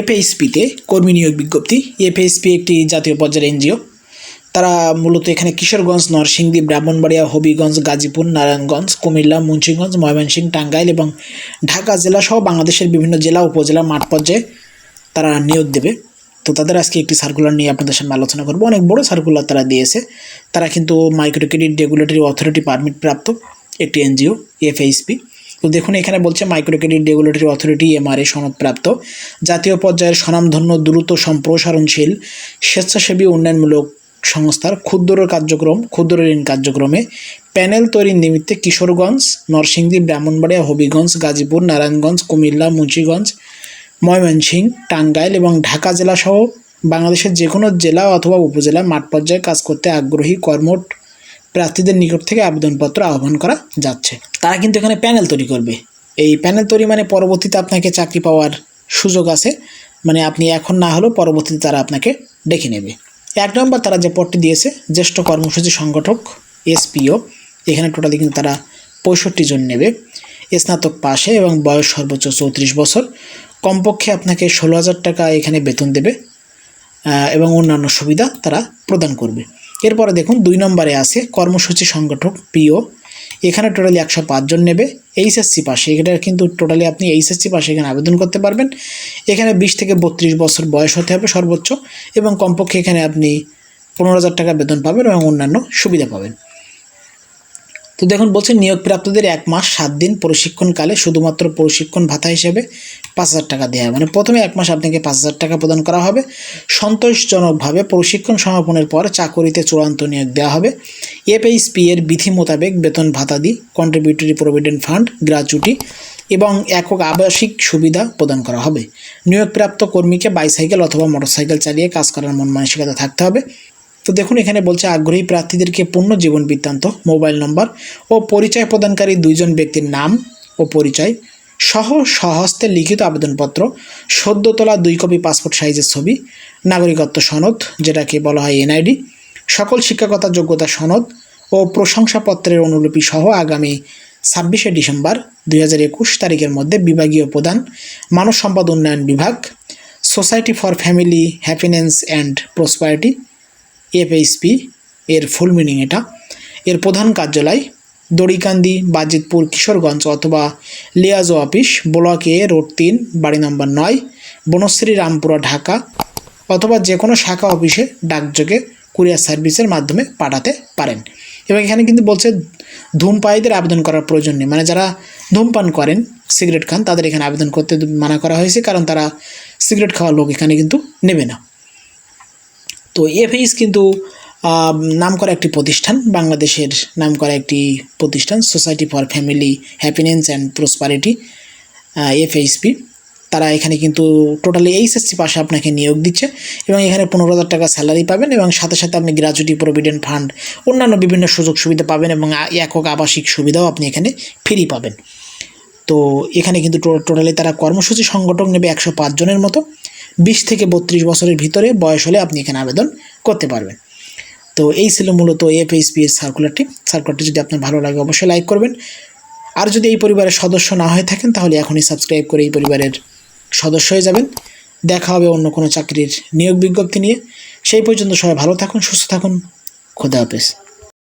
এফএইচপিতে কর্মী নিয়োগ বিজ্ঞপ্তি। এফএইচপি একটি জাতীয় পর্যায়ের এনজিও। তারা মূলত এখানে কিশোরগঞ্জ, নরসিংদী, ব্রাহ্মণবাড়িয়া, হবিগঞ্জ, গাজীপুর, নারায়ণগঞ্জ, কুমিল্লা, মুন্সিগঞ্জ, ময়মনসিংহ, টাঙ্গাইল এবং ঢাকা জেলা সহ বাংলাদেশের বিভিন্ন জেলা, উপজেলা, মাঠ পর্যায়ে তারা নিয়োগ দেবে। তো তাদের আজকে একটি সার্কুলার নিয়ে আপনাদের সামনে আলোচনা করব। অনেক বড় সার্কুলার তারা দিয়েছে। তারা কিন্তু micro credit regulatory authority permit প্রাপ্ত একটি এনজিও, এফএইচপি। তো দেখুন, এখানে বলছে micro credit regulatory authority MRA সনদপ্রাপ্ত। জাতীয় পর্যায়ের স্বনামধন্য দ্রুত সম্প্রসারণশীল, স্বেচ্ছাসেবী উন্নয়নমূলক সংস্থার ক্ষুদ্র কার্যক্রম, ক্ষুদ্র ঋণ কার্যক্রমে প্যানেল তৈরির নিমিত্তে কিশোরগঞ্জ, নরসিংদী, ব্রাহ্মণবাড়িয়া, হবিগঞ্জ, গাজীপুর, নারায়ণগঞ্জ, কুমিল্লা, মুন্সিগঞ্জ, ময়মনসিংহ, টাঙ্গাইল এবং ঢাকা জেলাসহ বাংলাদেশের যে কোনো জেলা অথবা উপজেলা মাঠ পর্যায়ে কাজ করতে আগ্রহী কর্মঠ প্রার্থীদের নিকট থেকে আবেদনপত্র আহ্বান করা যাচ্ছে। তারা কিন্তু এখানে প্যানেল তৈরি করবে। এই প্যানেল তৈরি মানে পরবর্তীতে আপনাকে চাকরি পাওয়ার সুযোগ আছে। মানে আপনি এখন না হলেও পরবর্তীতে তারা আপনাকে ডেকে নেবে। এক নম্বর তারা যে পদটি দিয়েছে, জ্যেষ্ঠ কর্মসূচি সংগঠক, এসপিও, এখানে টোটালি কিন্তু তারা পঁয়ষট্টি জন নেবে। স্নাতক পাশে এবং বয়স সর্বোচ্চ চৌত্রিশ বছর। কমপক্ষে আপনাকে ষোলো হাজার টাকা এখানে বেতন দেবে এবং অন্যান্য সুবিধা তারা প্রদান করবে। এরপরে দেখুন, দুই নম্বরে আছে কর্মসূচি সংগঠক, পিও এখানে টোটালি একশো পাঁচজন নেবে এইচএসসি পাশে এখানে কিন্তু টোটালি আপনি এইচএসসি পাশে এখানে আবেদন করতে পারবেন। এখানে বিশ থেকে বত্রিশ বছর বয়স হতে হবে সর্বোচ্চ এবং কমপক্ষে এখানে আপনি পনেরো হাজার টাকা বেতন পাবেন এবং অন্যান্য সুবিধা পাবেন। তো দেখুন বলছে নিয়োগপ্রাপ্তদের এক মাস সাত দিন প্রশিক্ষণকালে শুধুমাত্র প্রশিক্ষণ ভাতা হিসেবে পাঁচ হাজার টাকা দেওয়া হয় মানে প্রথমে এক মাস আপনাকে পাঁচ হাজার টাকা প্রদান করা হবে। সন্তোষজনকভাবে প্রশিক্ষণ সমাপনের পর চাকরিতে চূড়ান্ত নিয়োগ দেওয়া হবে। এফএইচপি এর বিধি মোতাবেক বেতন ভাতাদি কন্ট্রিবিউটরি প্রভিডেন্ট ফান্ড গ্র্যাচুইটি এবং একক আবাসিক সুবিধা প্রদান করা হবে। নিয়োগপ্রাপ্ত কর্মীকে বাইসাইকেল অথবা মোটরসাইকেল চালিয়ে কাজ করার মন মানসিকতা থাকতে হবে। তো দেখুন, এখানে বলছে, আগ্রহী প্রার্থীদেরকে পূর্ণ জীবন বৃত্তান্ত, মোবাইল নম্বর ও পরিচয় প্রদানকারী দুইজন ব্যক্তির নাম ও পরিচয় সহ সহস্তে লিখিত আবেদনপত্র সদ্য তোলা দুই কপি পাসপোর্ট সাইজের ছবি, নাগরিকত্ব সনদ, যেটাকে বলা হয় এনআইডি, সকল শিক্ষাগত যোগ্যতা সনদ ও প্রশংসাপত্রের অনুলিপি সহ আগামী ছাব্বিশে ডিসেম্বর দুই হাজার একুশ তারিখের মধ্যে বিভাগীয় প্রধান, মানব সম্পদ উন্নয়ন বিভাগ, society for family, happiness and prosperity FHP এর ফুল মিনিং এটা। এর প্রধান কার্যালয়, দড়িকান্দি, বাজিতপুর, কিশোরগঞ্জ অথবা liaison office, block A, road তিন, বাড়ি নম্বর নয়, বনশ্রী, রামপুরা, ঢাকা অথবা যে কোনো শাখা অফিসে ডাকযোগে কুরিয়ার সার্ভিসের মাধ্যমে পাঠাতে পারেন। এবং এখানে কিন্তু বলছে, ধূমপায়ীদের আবেদন করার প্রয়োজন নেই। মানে যারা ধূমপান করেন, সিগারেট খান, তাদের এখানে আবেদন করতে মানা করা হয়েছে, কারণ তারা সিগারেট খাওয়ার লোক এখানে কিন্তু নেবে না। তো এফএইস কিন্তু নাম করা একটি প্রতিষ্ঠান, বাংলাদেশের নাম করা একটি প্রতিষ্ঠান society for family happiness and prosperity FHP. তারা এখানে কিন্তু টোটালি এইচএসসি পাশে আপনাকে নিয়োগ দিচ্ছে এবং এখানে পনেরো হাজার টাকা স্যালারি পাবেন এবং সাথে সাথে আপনি গ্র্যাচুইটি প্রভিডেন্ট ফান্ড, অন্যান্য বিভিন্ন সুযোগ সুবিধা পাবেন এবং একক আবাসিক সুবিধাও আপনি এখানে ফ্রি পাবেন। তো এখানে কিন্তু টোটালি তারা কর্মসূচি সংগঠন নেবে একশো পাঁচ জনের মতো। বিশ থেকে বত্রিশ বছরের ভিতরে বয়স হলে আপনি এখানে আবেদন করতে পারবেন। তো এই ছিল মূলত এফএইচপি এর সার্কুলারটি সার্কুলারটি যদি আপনার ভালো লাগে অবশ্যই লাইক করবেন। আর যদি এই পরিবারের সদস্য না হয়ে থাকেন, তাহলে এখনই সাবস্ক্রাইব করে এই পরিবারের সদস্য হয়ে যাবেন। দেখা হবে অন্য কোনো চাকরির নিয়োগ বিজ্ঞপ্তি নিয়ে। সেই পর্যন্ত সবাই ভালো থাকুন, সুস্থ থাকুন। খোদা হাফেজ।